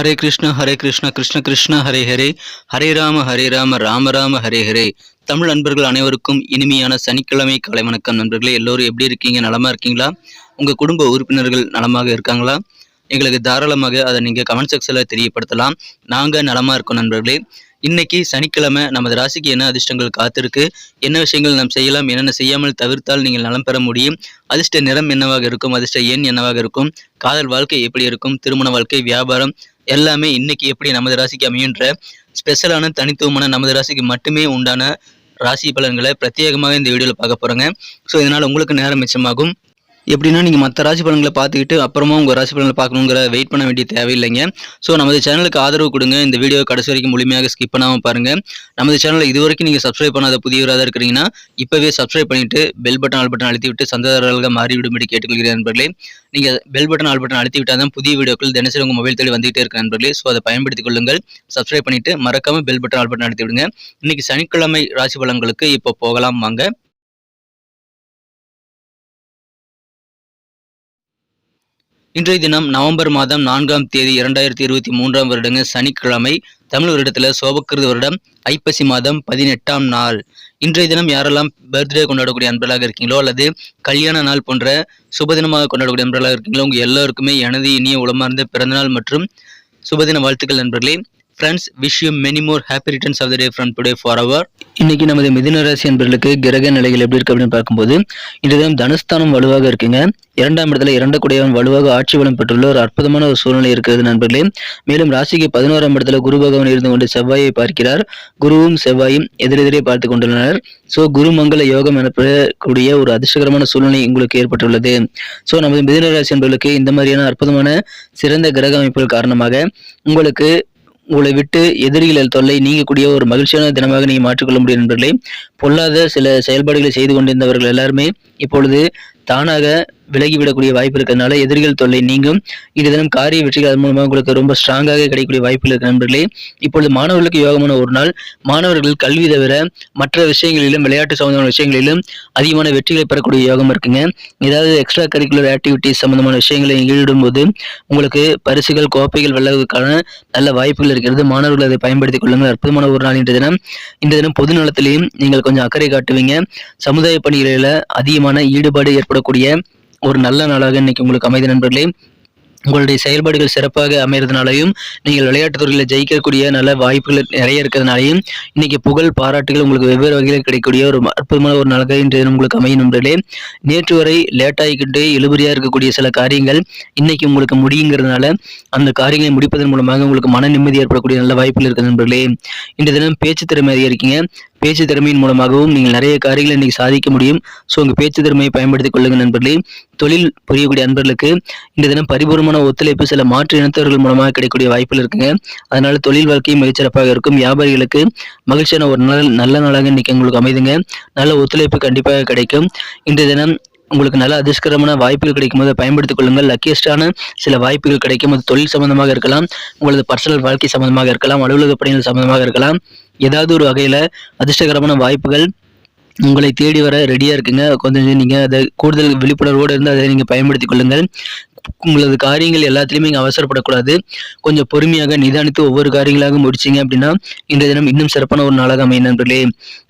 ஹரே கிருஷ்ண ஹரே கிருஷ்ண கிருஷ்ண கிருஷ்ண ஹரே ஹரே. ஹரே ராம ஹரே ராம ராம ராம ஹரே ஹரே. தமிழ் நண்பர்கள் அனைவருக்கும் இனிமையான சனிக்கிழமை காலை வணக்கம் நண்பர்களே. எல்லோரும் எப்படி இருக்கீங்க? நலமா இருக்கீங்களா? உங்கள் குடும்ப உறுப்பினர்கள் நலமாக இருக்காங்களா? எங்களுக்கு தாராளமாக அதை நீங்கள் கமெண்ட் செக்ஷனில் தெரியப்படுத்தலாம். நாங்கள் நலமாக இருக்கோம் நண்பர்களே. இன்னைக்கு சனிக்கிழமை நமது ராசிக்கு என்ன அதிர்ஷ்டங்கள் காத்திருக்கு? என்ன விஷயங்கள் நாம் செய்யலாம்? என்னென்ன செய்யாமல் தவிர்த்தால் நீங்கள் நலம் பெற முடியும்? அதிர்ஷ்ட நிறம் என்னவாக இருக்கும்? அதிர்ஷ்ட எண் என்னவாக இருக்கும்? காதல் வாழ்க்கை எப்படி இருக்கும்? திருமண வாழ்க்கை வியாபாரம் எல்லாமே இன்னைக்கு எப்படி நமது ராசிக்கு அமையுன்ற ஸ்பெஷலான தனித்துவமான நமது ராசிக்கு மட்டுமே உண்டான ராசி பலன்களை பிரத்யேகமாக இந்த வீடியோவில் பார்க்க போகிறோங்க ஸோ இதனால் உங்களுக்கு நேரம் மிச்சமாகும். எப்படின்னா நீங்கள் மற்ற ராசி பலன்களை பார்த்துக்கிட்டு அப்புறமா உங்கள் ராசி பலன்களை பார்க்கணுங்கிற வெயிட் பண்ண வேண்டிய தேவையில்லைங்க. ஸோ நமது சேனலுக்கு ஆதரவு கொடுங்க. இந்த வீடியோ கடைசி வரைக்கும் முழுமையாக ஸ்கிப் பண்ணாமல் பாருங்கள் நமது சேனலை இது வரைக்கும் நீங்கள் சப்ஸ்கிரைப் பண்ணாத புதியவராக இருக்கிறீங்கன்னா இப்போவே சப்ஸ்கிரைப் பண்ணிவிட்டு பெல் பட்டன் ஆல் பட்டன் அழுத்தி விட்டு சந்ததாரர்களாக மாறிவிடும்படி கேட்டுக்கொள்கிறேன் நண்பர்களே. நீங்கள் பெல் பட்டன் ஆல் பட்டன் அழுத்தி விட்டால் தான் புதிய வீடியோக்கள் தினசரி உங்கள் மொபைல் தேடி வந்துகிட்டே இருக்க நண்பர்களே. ஸோ அதை பயன்படுத்திக் கொள்ளுங்கள். சப்ஸ்கிரைப் பண்ணிவிட்டு மறக்காமல் பெல் பட்டன் ஆல் பட்டன் அழுத்தி விடுங்க இன்னைக்கு சனிக்கிழமை ராசி பலன்களுக்கு இப்போ போகலாம் வாங்க. இன்றைய தினம் நவம்பர் மாதம் நான்காம் தேதி இரண்டாயிரத்தி இருபத்தி மூன்றாம் வருடங்க சனிக்கிழமை தமிழ் வருடத்தில் சோபக்கிருத வருடம் ஐப்பசி மாதம் பதினெட்டாம் நாள். இன்றைய தினம் யாரெல்லாம் பர்த்டே கொண்டாடக்கூடிய அன்பர்களாக இருக்கீங்களோ அல்லது கல்யாண நாள் போன்ற சுபதினமாக கொண்டாடக்கூடிய அன்பர்களாக இருக்கீங்களோ உங்கள் எல்லோருக்குமே எனது இனிய உளமார்ந்த பிறந்தநாள் மற்றும் சுபதின வாழ்த்துக்கள் நண்பர்களே. Friends wish you many more happy returns of the day from today for our இன்னைக்கு நமது மிதுன ராசி என்பர்களுக்கு கிரக நிலைகள் எப்படி இருக்கு அப்படின்னு பார்க்கும்போது இன்று தினம் தனுஸ்தானம் வலுவாக இருக்குங்க. இரண்டாம் இடத்துல இரண்டு குடையவன் வலுவாக ஆட்சி வளம் பெற்றுள்ள ஒரு அற்புதமான ஒரு சூழ்நிலை இருக்கிறது நண்பர்களே. மேலும் ராசிக்கு பதினோராம் இடத்துல குரு பகவான் இருந்து கொண்டு செவ்வாயை பார்க்கிறார். குருவும் செவ்வாயும் எதிரெதிரே பார்த்து கொண்டுள்ளனர். ஸோ குரு மங்கள யோகம் எனப்படக்கூடிய ஒரு அதிர்ஷ்டகரமான சூழ்நிலை உங்களுக்கு ஏற்பட்டுள்ளது. ஸோ நமது மிதுன ராசி என்பர்களுக்கு இந்த மாதிரியான அற்புதமான சிறந்த கிரக அமைப்புகள் காரணமாக உங்களுக்கு உங்களை விட்டு எதிரிகள் தொல்லை நீங்கக்கூடிய ஒரு மகிழ்ச்சியான தினமாக நீங்கள் மாற்றிக்கொள்ள முடியும் நண்பர்களே. பொல்லாத சில செயல்பாடுகளை செய்து கொண்டிருந்தவர்கள் எல்லாருமே இப்பொழுது தானாக விலகிவிடக்கூடிய வாய்ப்பு இருக்கிறதுனால எதிரிகள் தொல்லை நீங்கும். இந்த தினம் காரிய வெற்றிகள் அதன் மூலமாக உங்களுக்கு ரொம்ப ஸ்ட்ராங்காக கிடைக்கக்கூடிய வாய்ப்புகள் இருக்கு நண்பர்களே. இப்பொழுது மாணவர்களுக்கு யோகமான ஒரு நாள். மாணவர்கள் கல்வி தவிர மற்ற விஷயங்களிலும் விளையாட்டு சம்பந்தமான விஷயங்களிலும் அதிகமான வெற்றிகளை பெறக்கூடிய யோகம் இருக்குங்க. ஏதாவது எக்ஸ்ட்ரா கரிக்குலர் ஆக்டிவிட்டிஸ் சம்பந்தமான விஷயங்களை ஈடுபடும் போது உங்களுக்கு பரிசுகள் கோப்பைகள் வெல்லுவதற்கான நல்ல வாய்ப்புகள் இருக்கிறது. மாணவர்கள் அதை பயன்படுத்திக் கொள்ளுங்கள். அற்புதமான ஒரு நாள் இன்று தினம். இந்த தினம் பொது நலத்திலையும் நீங்கள் கொஞ்சம் அக்கறை காட்டுவீங்க. சமுதாய பணிகளில் அதிகமான ஈடுபாடு ஏற்படக்கூடிய ஒரு நல்ல நாளாக இன்னைக்கு உங்களுக்கு அமைதி நண்பர்களே. உங்களுடைய செயல்பாடுகள் சிறப்பாக அமைகிறதுனாலையும் நீங்கள் விளையாட்டுத் துறையில் ஜெயிக்கக்கூடிய நல்ல வாய்ப்புகள் நிறைய இருக்கிறதுனாலையும் இன்னைக்கு புகழ் பாராட்டுகள் உங்களுக்கு வெவ்வேறு வகையில் கிடைக்கக்கூடிய ஒரு அற்புதமான ஒரு நாளாக இன்றைய தினம் உங்களுக்கு அமையும் நண்பர்களே. நேற்று வரை லேட்டாகிக்கிட்டு இழுபறியாக இருக்கக்கூடிய சில காரியங்கள் இன்னைக்கு உங்களுக்கு முடியுங்கிறதுனால அந்த காரியங்களை முடிப்பதன் மூலமாக உங்களுக்கு மன நிம்மதி ஏற்படக்கூடிய நல்ல வாய்ப்புகள் இருக்குது நண்பர்களே. இன்றைய தினம் பேச்சு திறமை அதிகரிக்கீங்க பேச்சு திறமையின் மூலமாகவும் நீங்கள் நிறைய காரியங்களை இன்னைக்கு சாதிக்க முடியும். ஸோ உங்கள் பேச்சு திறமையை பயன்படுத்திக் கொள்ளுங்கள் நண்பர்களே. தொழில் புரியக்கூடிய நண்பர்களுக்கு இந்த தினம் பரிபூர்ணமான ஒத்துழைப்பு சில மாற்று இனத்தவர்கள் மூலமாக கிடைக்கக்கூடிய வாய்ப்புகள் இருக்குங்க. அதனால தொழில் வாழ்க்கையும் மிகச்சிறப்பாக இருக்கும். வியாபாரிகளுக்கு மகிழ்ச்சியான ஒரு நாள் நல்ல நாளாக இன்னைக்கு உங்களுக்கு அமைதுங்க. நல்ல ஒத்துழைப்பு கண்டிப்பாக கிடைக்கும். இன்றைய தினம் உங்களுக்கு நல்ல அதிர்ஷ்டகரமான வாய்ப்புகள் கிடைக்கும் போது பயன்படுத்திக் கொள்ளுங்கள். லக்கியஸ்டான சில வாய்ப்புகள் கிடைக்கும் அது தொழில் சம்பந்தமாக இருக்கலாம். உங்களது பர்சனல் வாழ்க்கை சம்பந்தமாக இருக்கலாம். அலுவலக பணிகள் சம்பந்தமாக இருக்கலாம். ஏதாவது ஒரு வகையில் அதிர்ஷ்டகரமான வாய்ப்புகள் உங்களை தேடி வர ரெடியாக இருக்குங்க. கொஞ்சம் நீங்கள் அதை கூடுதல் விழிப்புணர்வோடு இருந்து அதை நீங்கள் பயன்படுத்திக் கொள்ளுங்கள். உங்களது காரியங்கள் எல்லாத்துலேயுமே இங்கே அவசரப்படக்கூடாது. கொஞ்சம் பொறுமையாக நிதானித்து ஒவ்வொரு காரியங்களாக முடிச்சிங்க அப்படின்னா இன்றைய தினம் இன்னும் சிறப்பான ஒரு நாளாக அமையும் நண்பர்களே.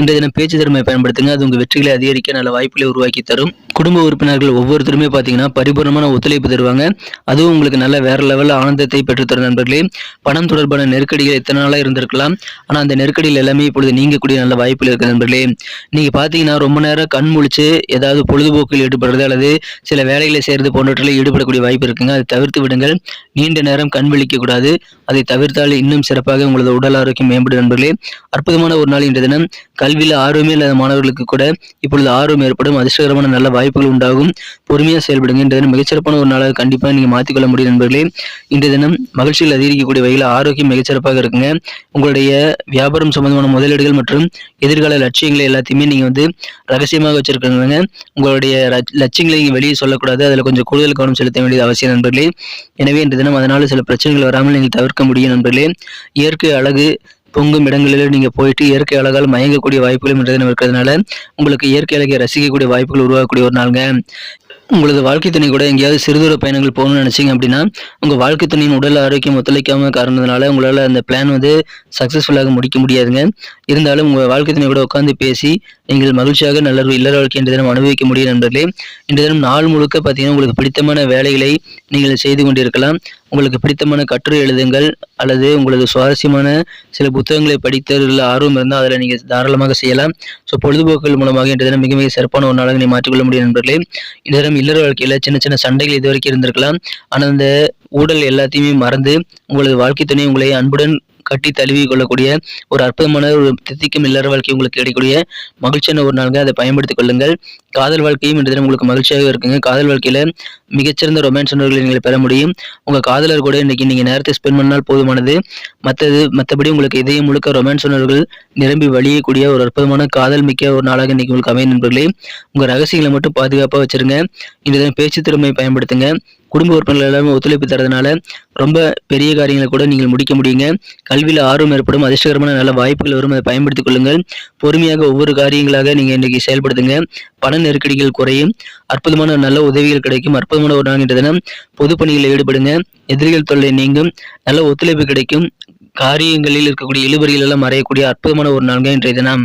இன்றைய தினம் பேச்சு திறமை பயன்படுத்துங்க. அது உங்கள் வெற்றிகளை அதிகரிக்க நல்ல வாய்ப்புகளை உருவாக்கி தரும். குடும்ப உறுப்பினர்கள் ஒவ்வொருத்தருமே பார்த்தீங்கன்னா பரிபூர்ணமான ஒத்துழைப்பு தருவாங்க. அதுவும் உங்களுக்கு நல்ல வேற லெவலில் ஆனந்தத்தை பெற்றுத்தரும் நண்பர்களே. பணம் தொடர்பான நெருக்கடிகள் எத்தனை நாளாக இருந்திருக்கலாம். ஆனால் அந்த நெருக்கடியில் எல்லாமே இப்பொழுது நீங்கக்கூடிய நல்ல வாய்ப்புகள் இருக்குது நண்பர்களே. நீங்கள் பார்த்தீங்கன்னா ரொம்ப நேரம் கண் முழிச்சு ஏதாவது பொழுதுபோக்கில் ஈடுபடுறது அல்லது சில வேலைகளை செய்கிறது போன்றவற்றில் ஈடுபடக்கூடிய வாய்ப்பு இருக்குங்க. அதை தவிர்த்து விடுங்கள். நீண்ட நேரம் கண் விழிக்கக்கூடாது அதை தவிர்த்தால் இன்னும் சிறப்பாக உங்களது உடல் ஆரோக்கியம் மேம்படும் நண்பர்களே. அற்புதமான ஒரு நாள் இன்றைய தினம். கல்வியில் ஆர்வமே இல்லாத மாணவர்களுக்கு கூட இப்பொழுது ஆர்வம் ஏற்படும். அதிர்ஷ்டகரமான நல்ல வாய்ப்புகள் உண்டாகும். பொறுமையாக செயல்படுங்க. இன்றைய தினம் மிகச்சிறப்பான ஒரு நாளாக கண்டிப்பாக நீங்கள் மாற்றிக்கொள்ள முடியும் நண்பர்களே. இன்றைய தினம் மகிழ்ச்சியில் அதிகரிக்கக்கூடிய வகையில் ஆரோக்கியம் மிகச்சிறப்பாக இருக்குங்க. உங்களுடைய வியாபாரம் சம்பந்தமான முதலீடுகள் மற்றும் எதிர்கால லட்சியங்களை எல்லாத்தையுமே நீங்கள் வந்து ரகசியமாக வச்சிருக்கீங்க உங்களுடைய லட்சியங்களை நீங்கள் வெளியே சொல்லக்கூடாது. அதில் கொஞ்சம் கூடுதல் கவனம் செலுத்த வேண்டியது அவசியம் நண்பர்களே. எனவே இன்று தினம் அதனால சில பிரச்சனைகள் வராமல் நீங்கள் தவிர்க்க முடியும் நண்பர்களே. இயற்கை அழகு பொங்கும் இடங்களில் நீங்கள் போயிட்டு இயற்கை அழகால் மயங்கக்கூடிய வாய்ப்புகளும் இன்றைய தினம் இருக்கிறதுனால உங்களுக்கு இயற்கை அழகை ரசிக்கக்கூடிய வாய்ப்புகள் உருவாகக்கூடிய ஒரு நாளுங்க. உங்களது வாழ்க்கை துணை கூட எங்கேயாவது சிறுதூர பயணங்கள் போகணும்னு நினச்சிங்க அப்படின்னா உங்கள் வாழ்க்கை துணையின் உடல் ஆரோக்கியம் ஒத்துழைக்காம காரணத்தினால உங்களால் அந்த பிளான் வந்து சக்ஸஸ்ஃபுல்லாக முடிக்க முடியாதுங்க. இருந்தாலும் உங்கள் வாழ்க்கை துணை கூட உட்காந்து பேசி நீங்கள் மகிழ்ச்சியாக நல்ல ஒரு இல்லற வாழ்க்கை இன்று தினம் அனுபவிக்க முடியும் நண்பர்களே. இன்று தினம் நாள் முழுக்க பார்த்தீங்கன்னா உங்களுக்கு பிடித்தமான வேலைகளை நீங்கள் செய்து கொண்டிருக்கலாம். உங்களுக்கு பிடித்தமான கட்டுரை எழுதுங்கள் அல்லது உங்களது சுவாரஸ்யமான சில புத்தகங்களை படித்ததில் ஆர்வம் இருந்தால் அதில் நீங்கள் தாராளமாக செய்யலாம். ஸோ பொழுதுபோக்குகள் மூலமாக இன்று தினம் மிக மிக சிறப்பான ஒரு நாளாக நீங்கள் மாற்றிக்கொள்ள முடியும் நண்பர்களே. இந்த தினம் இல்லற வாழ்க்கையில் சின்ன சின்ன சண்டைகள் இதுவரைக்கும் இருந்திருக்கலாம். ஆனால் அந்த ஊடல் எல்லாத்தையுமே மறந்து உங்களது வாழ்க்கை துணை உங்களை அன்புடன் கட்டி தழுவி கொள்ளக்கூடிய ஒரு அற்புதமான ஒரு தித்திக்கும் இல்லற வாழ்க்கை உங்களுக்கு கிடைக்கக்கூடிய மகிழ்ச்சியான ஒரு நாளுங்க. அதை பயன்படுத்திக் கொள்ளுங்கள். காதல் வாழ்க்கையும் இன்று தினம் உங்களுக்கு மகிழ்ச்சியாக இருக்குங்க. காதல் வாழ்க்கையில் மிகச்சிறந்த ரொமான்ஸ் உணர்வுகளை நீங்கள் பெற முடியும். உங்கள் காதலர் கூட இன்னைக்கு நீங்கள் நேரத்தை ஸ்பெண்ட் பண்ணால் போதுமானது. மற்றது மற்றபடி உங்களுக்கு இதயம் முழுக்க ரொமான்ஸ் உணர்வுகள் நிரம்பி வழியக்கூடிய ஒரு அற்புதமான காதல் மிக்க ஒரு நாளாக இன்னைக்கு உங்களுக்கு அமையும் நண்பர்களே. உங்கள் ரகசியங்களை மட்டும் பாதுகாப்பாக வச்சிருங்க. இன்று தினம் பேச்சு திறமையை பயன்படுத்துங்க. குடும்ப உறுப்பினர்கள் எல்லாமே ஒத்துழைப்பு தரதுனால ரொம்ப பெரிய காரியங்களை கூட நீங்கள் முடிக்க முடியுங்க. கல்வியில் ஆர்வம் ஏற்படும் அதிர்ஷ்டகரமான நல்ல வாய்ப்புகள் வரும் அதை பயன்படுத்திக் கொள்ளுங்கள். பொறுமையாக ஒவ்வொரு காரியங்களாக நீங்கள் இன்றைக்கு செயல்படுத்துங்க. பண நெருக்கடிகள் குறையும். அற்புதமான நல்ல உதவிகள் கிடைக்கும். அற்புதமான ஒரு நாள் இன்றைய தினம் பொது பணிகளில் ஈடுபடுங்க. எதிரிகள் தொல்லை நீங்கும். நல்ல ஒத்துழைப்பு கிடைக்கும். காரியங்களில் இருக்கக்கூடிய இழுபறிகள் எல்லாம் மறையக்கூடிய அற்புதமான ஒரு நான்கு இன்றைய தினம்.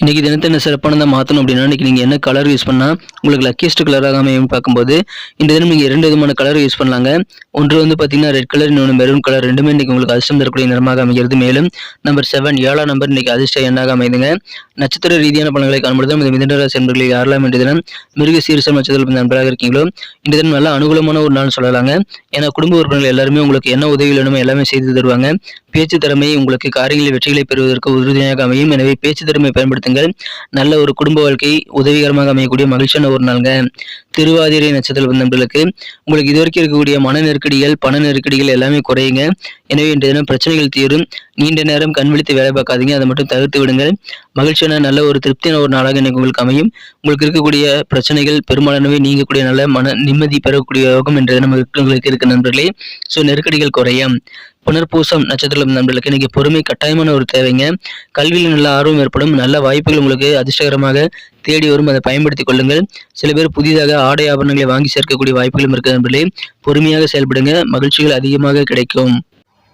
இன்றைக்கி தினத்தை என்ன சிறப்பானதாக மாற்றணும் அப்படின்னா இன்றைக்கி நீங்கள் என்ன கலர் யூஸ் பண்ணால் உங்களுக்கு லக்கியஸ்ட் கலராக அமையும் பார்க்கும்போது இந்த தினம் நீங்கள் இரண்டு விதமான கலர் யூஸ் பண்ணலாங்க. ஒன்று வந்து பார்த்தீங்கன்னா ரெட் கலர் இன்னொன்று மெரூன் கலர் ரெண்டுமே இன்றைக்கி உங்களுக்கு அதிர்ஷ்டம் தரக்கூடிய நிறமாக அமைகிறது. மேலும் நம்பர் செவன் ஏழாம் நம்பர் இன்னைக்கு அதிர்ஷ்ட எண்ணாக அமைதுங்க. நட்சத்திர ரீதியான பலன்களை காண்பது நமது மிதனராசி என்பர்களில் யாரெல்லாம் இன்றைய தினம் மிருக சீரசம் நட்சத்திரம் நண்பராக இருக்கீங்களோ இந்த தினம் நல்லா அனுகூலமான ஒரு நாள் சொல்லலாங்க. ஏன்னா குடும்ப உறுப்பினர்கள் எல்லாருமே உங்களுக்கு என்ன உதவி வேணுமோ எல்லாமே செய்து தருவாங்க. பேச்சு திறமை உங்களுக்கு காரியங்களில் வெற்றிகளை பெறுவதற்கு உறுதியாக அமையும். எனவே பேச்சு திறமை பயன்படுத்துங்கள் நல்ல ஒரு குடும்ப வாழ்க்கை உதவிகரமாக அமையக்கூடிய மகிழ்ச்சியான ஒரு நாளுங்க. திருவாதிரை நட்சத்திர நண்பர்களுக்கு உங்களுக்கு இதுவரைக்கும் இருக்கக்கூடிய மன நெருக்கடிகள் பண நெருக்கடிகள் எல்லாமே குறையுங்க. எனவே இன்றைய தினம் பிரச்சனைகள் தீரும். நீண்ட நேரம் கண் விழித்து வேலை பார்க்காதீங்க. அதை மட்டும் தவிர்த்து விடுங்கள். மகிழ்ச்சியான நல்ல ஒரு திருப்தியான ஒரு நாளாக எனக்கு உங்களுக்கு அமையும். உங்களுக்கு இருக்கக்கூடிய பிரச்சனைகள் பெரும்பாலானவை நீங்கக்கூடிய நல்ல மன நிம்மதி பெறக்கூடிய யோகம் என்ற தினம் உங்களுக்கு இருக்கு நண்பர்களே. ஸோ நெருக்கடிகள் குறையும். புனர்பூசம் நட்சத்திரம் நண்பர்களுக்கு இன்னைக்கு பொறுமை கட்டாயமான ஒரு தேவைங்க. கல்வியில் நல்ல ஆர்வம் ஏற்படும். நல்ல வாய்ப்புகள் உங்களுக்கு அதிர்ஷ்டகரமாக தேடி வரும். அதை பயன்படுத்திக் கொள்ளுங்கள். சில பேர் புதிதாக ஆடை ஆபரணங்களை வாங்கி சேர்க்கக்கூடிய வாய்ப்புகளும் இருக்கு நண்பர்களே. பொறுமையாக செயல்படுங்க. மகிழ்ச்சிகள் அதிகமாக கிடைக்கும்.